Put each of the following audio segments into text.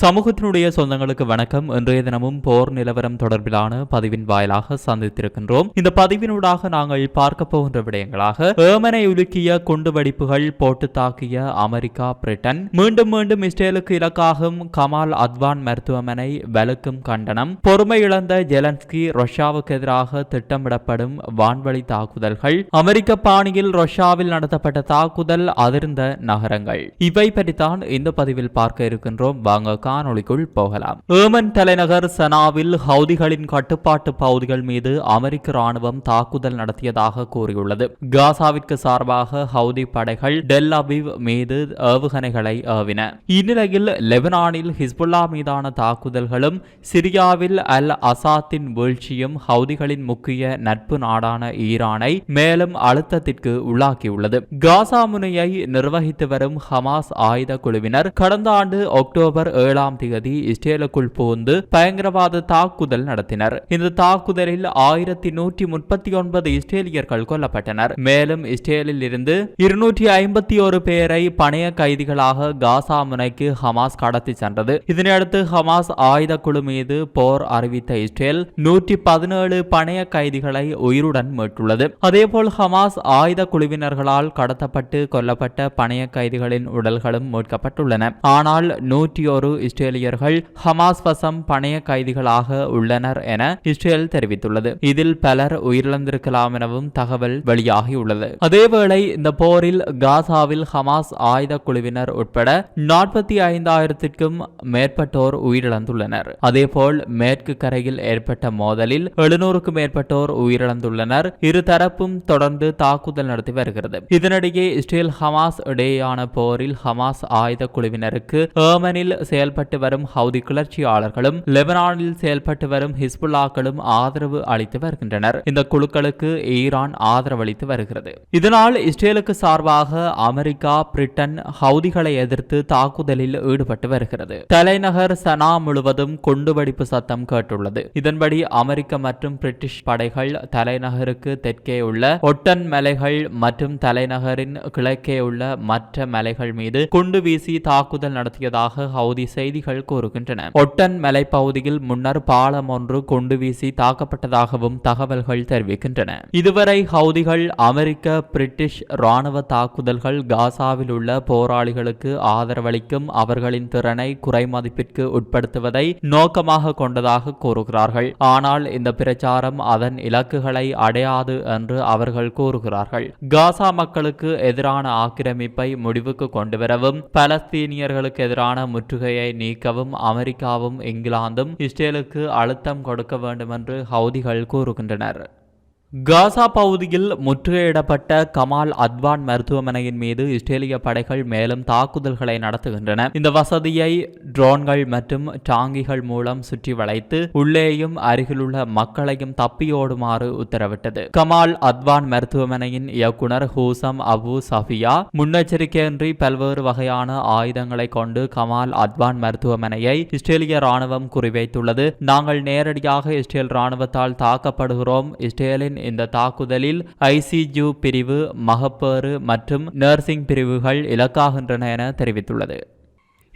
சமூகத்தினுடைய சொந்தங்களுக்கு வணக்கம். இன்றைய தினமும் போர் நிலவரம் தொடர்பிலான பதிவின் வாயிலாக சந்தித்திருக்கின்றோம். இந்த பதிவினூடாக நாங்கள் பார்க்க போகின்ற விடயங்களாக ஏமனை உலுக்கிய குண்டு வெடிப்புகள் போட்டு தாக்கிய அமெரிக்கா பிரிட்டன் மீண்டும் மீண்டும் இஸ்ரேலுக்கு இலக்காகும் கமால் அத்வான் மருத்துவமனை வலுக்கும் கண்டனம் பொறுமை இழந்த ஜெலன்ஸ்கி ரஷ்யாவுக்கு எதிராக திட்டமிடப்படும் வான்வழி தாக்குதல்கள் அமெரிக்க பாணியில் ரஷ்யாவில் நடத்தப்பட்ட தாக்குதல் அதிர்ந்த நகரங்கள். இவை பற்றித்தான் இந்த பதிவில் பார்க்க இருக்கின்றோம். வாங்க காணொளிக்குள் போகலாம். ஏமன் தலைநகர் சனாவில் ஹவுதிகளின் கட்டுப்பாட்டு பகுதிகள் மீது அமெரிக்க ராணுவம் தாக்குதல் நடத்தியதாக கூறியுள்ளது. காசாவிற்கு சார்பாக ஹவுதி படைகள் டெல் அபிவ் மீது ஏவுகணைகளை ஏவின. இந்நிலையில் லெபனானில் ஹிஸ்புல்லா மீதான தாக்குதல்களும் சிரியாவில் அல் அசாத்தின் வீழ்ச்சியும் ஹவுதிகளின் முக்கிய நட்பு நாடான ஈரானை மேலும் அழுத்தத்திற்கு உள்ளாக்கியுள்ளது. காசா முனையை நிர்வகித்து வரும் ஹமாஸ் ஆயுத குழுவினர் கடந்த ஆண்டு அக்டோபர் ஏழு ஏழாம் தேதி இஸ்ரேலுக்குள் புகுந்து பயங்கரவாத தாக்குதல் நடத்தினர். இந்த தாக்குதலில் ஆயிரத்தி நூற்றி முப்பத்தி ஒன்பது இஸ்ரேலியர்கள் கொல்லப்பட்டனர். மேலும் இஸ்ரேலில் இருந்து இருநூற்றி ஐம்பத்தி ஒரு பேரை பணைய கைதிகளாக காசா முனைக்கு ஹமாஸ் கடத்தி சென்றது. இதனையடுத்து ஹமாஸ் ஆயுத குழு மீது போர் அறிவித்த இஸ்ரேல் நூற்றி பதினேழு பணைய கைதிகளை உயிருடன் மீட்டுள்ளது. அதேபோல் ஹமாஸ் ஆயுத குழுவினர்களால் கடத்தப்பட்டு கொல்லப்பட்ட பணைய கைதிகளின் உடல்களும் மீட்கப்பட்டுள்ளன. ஆனால் நூற்றி ஒரு இஸ்ரேலியர்கள் ஹமாஸ் வசம் பணைய கைதிகளாக உள்ளனர் என இஸ்ரேல் தெரிவித்துள்ளது. இதில் பலர் உயிரிழந்திருக்கலாம் எனவும் தகவல் வெளியாகியுள்ளது. அதேவேளை இந்த போரில் காசாவில் ஹமாஸ் ஆயுத குழுவினர் உட்பட நாற்பத்தி ஐந்தாயிரத்திற்கும் மேற்பட்டோர் உயிரிழந்துள்ளனர். அதேபோல் மேற்கு கரையில் ஏற்பட்ட மோதலில் எழுநூறுக்கும் மேற்பட்டோர் உயிரிழந்துள்ளனர். இருதரப்பும் தொடர்ந்து தாக்குதல் நடத்தி வருகிறது. இதனிடையே இஸ்ரேல் ஹமாஸ் இடையேயான போரில் ஹமாஸ் ஆயுத குழுவினருக்கு ஏமனில் செயல் செயல்பட்டு வரும் ஹவுதி கிளர்ச்சியாளர்களும் லெபனானில் செயல்பட்டு வரும் ஹிஸ்புல்லாக்களும் ஆதரவு அளித்து வருகின்றனர். இந்த குழுக்களுக்கு ஈரான் ஆதரவளித்து வருகிறது. இதனால் இஸ்ரேலுக்கு சார்பாக அமெரிக்கா பிரிட்டன் ஹவுதிகளை எதிர்த்து தாக்குதலில் ஈடுபட்டு வருகிறது. தலைநகர் சனா முழுவதும் குண்டுவெடிப்பு சத்தம் கேட்டுள்ளது. இதன்படி அமெரிக்க மற்றும் பிரிட்டிஷ் படைகள் தலைநகருக்கு தெற்கே உள்ள ஒட்டன் மலைகள் மற்றும் தலைநகரின் கிழக்கே உள்ள மற்ற மலைகள் மீது குண்டு வீசி தாக்குதல் நடத்தியதாக ஹவுதி செய்திகள் கூறுகின்றன. ஒட்டன் மலைப்பகுதியில் முன்னர் பாலம் ஒன்று குண்டு வீசி தாக்கப்பட்டதாகவும் தகவல்கள் தெரிவிக்கின்றன. இதுவரை ஹவுதிகள் அமெரிக்க பிரிட்டிஷ் ராணுவ தாக்குதல்கள் காசாவில் உள்ள போராளிகளுக்கு ஆதரவளிக்கும் அவர்களின் திறனை குறைமதிப்பிற்கு உட்படுத்துவதை நோக்கமாக கொண்டதாக கூறுகிறார்கள். ஆனால் இந்த பிரச்சாரம் அதன் இலக்குகளை அடையாது என்று அவர்கள் கூறுகிறார்கள். காசா மக்களுக்கு எதிரான ஆக்கிரமிப்பை முடிவுக்கு கொண்டுவரவும் பலஸ்தீனியர்களுக்கு எதிரான முற்றுகையை நீக்கவும் அமெரிக்காவும் இங்கிலாந்தும் இஸ்ரேலுக்கு அழுத்தம் கொடுக்க வேண்டும் என்று ஹவுதிகள் கூறுகின்றனர். காசா பகுதியில் முற்றுகையிடப்பட்ட கமால் அத்வான் மருத்துவமனையின் மீது இஸ்ரேலிய படைகள் மேலும் தாக்குதல்களை நடத்துகின்றன. இந்த வசதியை ட்ரோன்கள் மற்றும் டாங்கிகள் மூலம் சுற்றி வளைத்து உள்ளேயும் அருகிலுள்ள மக்களையும் தப்பியோடுமாறு உத்தரவிட்டது. கமால் அத்வான் மருத்துவமனையின் இயக்குனர் ஹூசம் அபு சஃபியா முன்னெச்சரிக்கையின்றி பல்வேறு வகையான ஆயுதங்களை கொண்டு கமால் அத்வான் மருத்துவமனையை இஸ்ரேலிய ராணுவம் குறிவைத்துள்ளது. நாங்கள் நேரடியாக இஸ்ரேல் ராணுவத்தால் தாக்கப்படுகிறோம். இஸ்ரேலின் இந்த தாக்குதலில் ஐசிஜு பிரிவு மகப்பேறு மற்றும் நர்சிங் பிரிவுகள் இலக்காகின்றன என தெரிவித்துள்ளது.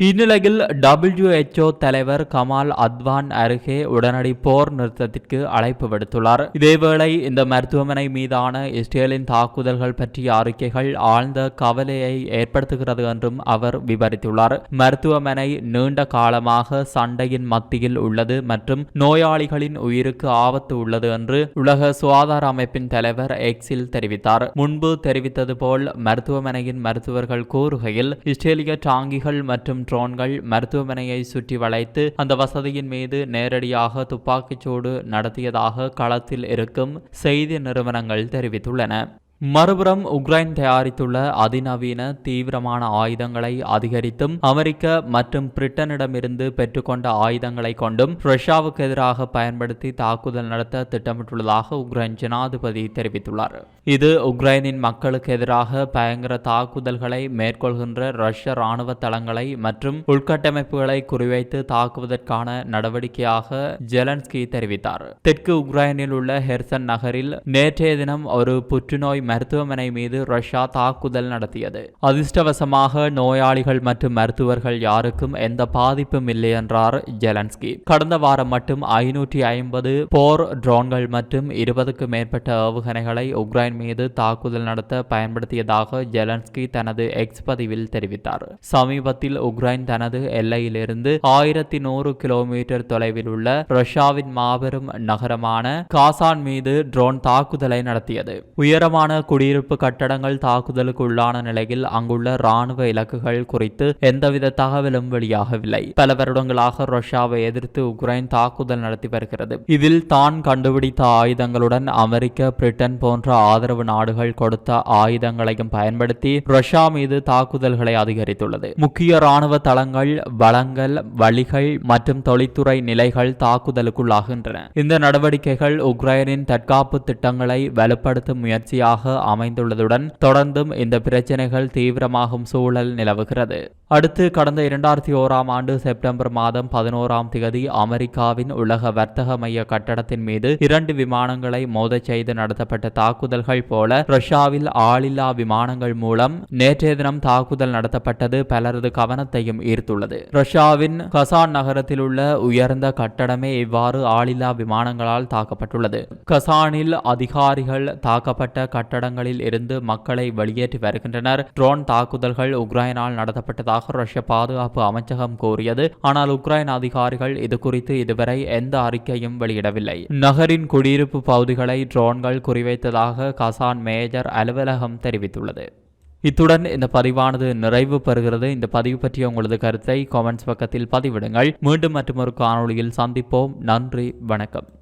இந்நிலையில் டபிள்யூஎச்ஓ தலைவர் கமால் அத்வான் அருகே உடனடி போர் நிறுத்தத்திற்கு அழைப்பு விடுத்துள்ளார் இதேவேளை இந்த மருத்துவமனை மீதான இஸ்ரேலின் தாக்குதல்கள் பற்றிய அறிக்கைகள் ஆழ்ந்த கவலையை ஏற்படுத்துகிறது என்றும் அவர் விவரித்துள்ளார் மருத்துவமனை நீண்ட காலமாக சண்டையின் மத்தியில் உள்ளது மற்றும் நோயாளிகளின் உயிருக்கு ஆபத்து உள்ளது என்று உலக சுகாதார அமைப்பின் தலைவர் எக்ஸில் தெரிவித்தார். முன்பு தெரிவித்தது போல் மருத்துவமனையின் மருத்துவர்கள் கூறுகையில் இஸ்ரேலிய டாங்கிகள் மற்றும் ட்ரோன்கள் மருத்துவமனையை சுற்றி வளைத்து அந்த வசதியின் மீது நேரடியாக துப்பாக்கிச்சூடு நடத்தியதாக களத்தில் இருக்கும் செய்தி நிறுவனங்கள் தெரிவித்துள்ளன. மறுபுறம் உக்ரைன் தயாரித்துள்ள அதிநவீன தீவிரமான ஆயுதங்களை அதிகரித்தும் அமெரிக்க மற்றும் பிரிட்டனிடமிருந்து பெற்றுக்கொண்ட ஆயுதங்களை கொண்டும் ரஷ்யாவுக்கு எதிராக பயன்படுத்தி தாக்குதல் நடத்த திட்டமிட்டுள்ளதாக உக்ரைன் ஜனாதிபதி தெரிவித்துள்ளார். இது உக்ரைனின் மக்களுக்கு எதிராக பயங்கர தாக்குதல்களை மேற்கொள்கின்ற ரஷ்ய ராணுவ தளங்களை மற்றும் உள்கட்டமைப்புகளை குறிவைத்து தாக்குவதற்கான நடவடிக்கையாக ஜெலன்ஸ்கி தெரிவித்தார். தெற்கு உக்ரைனில் உள்ள ஹெர்சன் நகரில் நேற்றைய தினம் ஒரு புற்றுநோய் மருத்துவமனை மீது ரஷ்யா தாக்குதல் நடத்தியது. அதிர்ஷ்டவசமாக நோயாளிகள் மற்றும் மருத்துவர்கள் யாருக்கும் எந்த பாதிப்பும் இல்லை என்றார் ஜெலன்ஸ்கி. கடந்த வாரம் மட்டும் ஐநூற்றி ஐம்பது போர் ட்ரோன்கள் மற்றும் இருபதுக்கும் மேற்பட்ட ஏவுகணைகளை உக்ரைன் மீது தாக்குதல் நடத்த பயன்படுத்தியதாக ஜெலன்ஸ்கி தனது எக்ஸ் பதிவில் தெரிவித்தார். சமீபத்தில் உக்ரைன் தனது எல்லையிலிருந்து ஆயிரத்தி நூறு கிலோமீட்டர் தொலைவில் உள்ள ரஷ்யாவின் மாபெரும் நகரமான காசான் மீது ட்ரோன் தாக்குதலை நடத்தியது. உயரமான குடியிருப்பு கட்டடங்கள் தாக்குதலுக்கு உள்ளான நிலையில் அங்குள்ள ராணுவ இலக்குகள் குறித்து எந்தவித தகவலும் வெளியாகவில்லை. பல வருடங்களாக ரஷ்யாவை எதிர்த்து உக்ரைன் தாக்குதல் நடத்தி வருகிறது. இதில் தான் கண்டுபிடித்த ஆயுதங்களுடன் அமெரிக்க பிரிட்டன் போன்ற ஆதரவு நாடுகள் கொடுத்த ஆயுதங்களையும் பயன்படுத்தி ரஷ்யா மீது தாக்குதல்களை அதிகரித்துள்ளது. முக்கிய ராணுவ தளங்கள் வளங்கள் வழிகள் மற்றும் தொழில்துறை நிலைகள் தாக்குதலுக்குள்ளாகின்றன. இந்த நடவடிக்கைகள் உக்ரைனின் தற்காப்பு திட்டங்களை வலுப்படுத்தும் முயற்சியாக அமைந்துள்ளதுடன் தொடர்ந்தும் இந்த பிரச்சனைகள் தீவிரமாகும் சூழல் நிலவுகிறது. அடுத்து கடந்த இரண்டாயிரத்தி ஓராம் ஆண்டு செப்டம்பர் மாதம் பதினோராம் திகதி அமெரிக்காவின் உலக வர்த்தக மைய கட்டடத்தின் மீது இரண்டு விமானங்களை மோதச் செய்து நடத்தப்பட்ட தாக்குதல்கள் போல ரஷ்யாவில் ஆளில்லா விமானங்கள் மூலம் நேற்றைய தினம் தாக்குதல் நடத்தப்பட்டது பலரது கவனத்தையும் ஈர்த்துள்ளது. ரஷ்யாவின் கசான் நகரத்தில் உள்ள உயர்ந்த கட்டடமே இவ்வாறு ஆளில்லா விமானங்களால் தாக்கப்பட்டுள்ளது. கசானில் அதிகாரிகள் தாக்கப்பட்ட கட்டடங்களில் இருந்து மக்களை வெளியேற்றி வருகின்றனர். ட்ரோன் தாக்குதல்கள் உக்ரைனால் நடத்தப்பட்டதாக ரஷ்ய பாதுகாப்பு அமைச்சகம் கூறியது. ஆனால் உக்ரைன் அதிகாரிகள் இது குறித்து இதுவரை எந்த அறிக்கையும் வெளியிடவில்லை. நகரின் குடியிருப்பு பகுதிகளை ட்ரோன்கள் குறிவைத்ததாக கசான் மேஜர் அலுவலகம் தெரிவித்துள்ளது. இத்துடன் இந்த பதிவானது நிறைவு பெறுகிறது. இந்த பதிவு பற்றிய உங்களது கருத்தை காமெண்ட்ஸ் பக்கத்தில் பதிவிடுங்கள். மீண்டும் மற்றொரு காணொளியில் சந்திப்போம். நன்றி. வணக்கம்.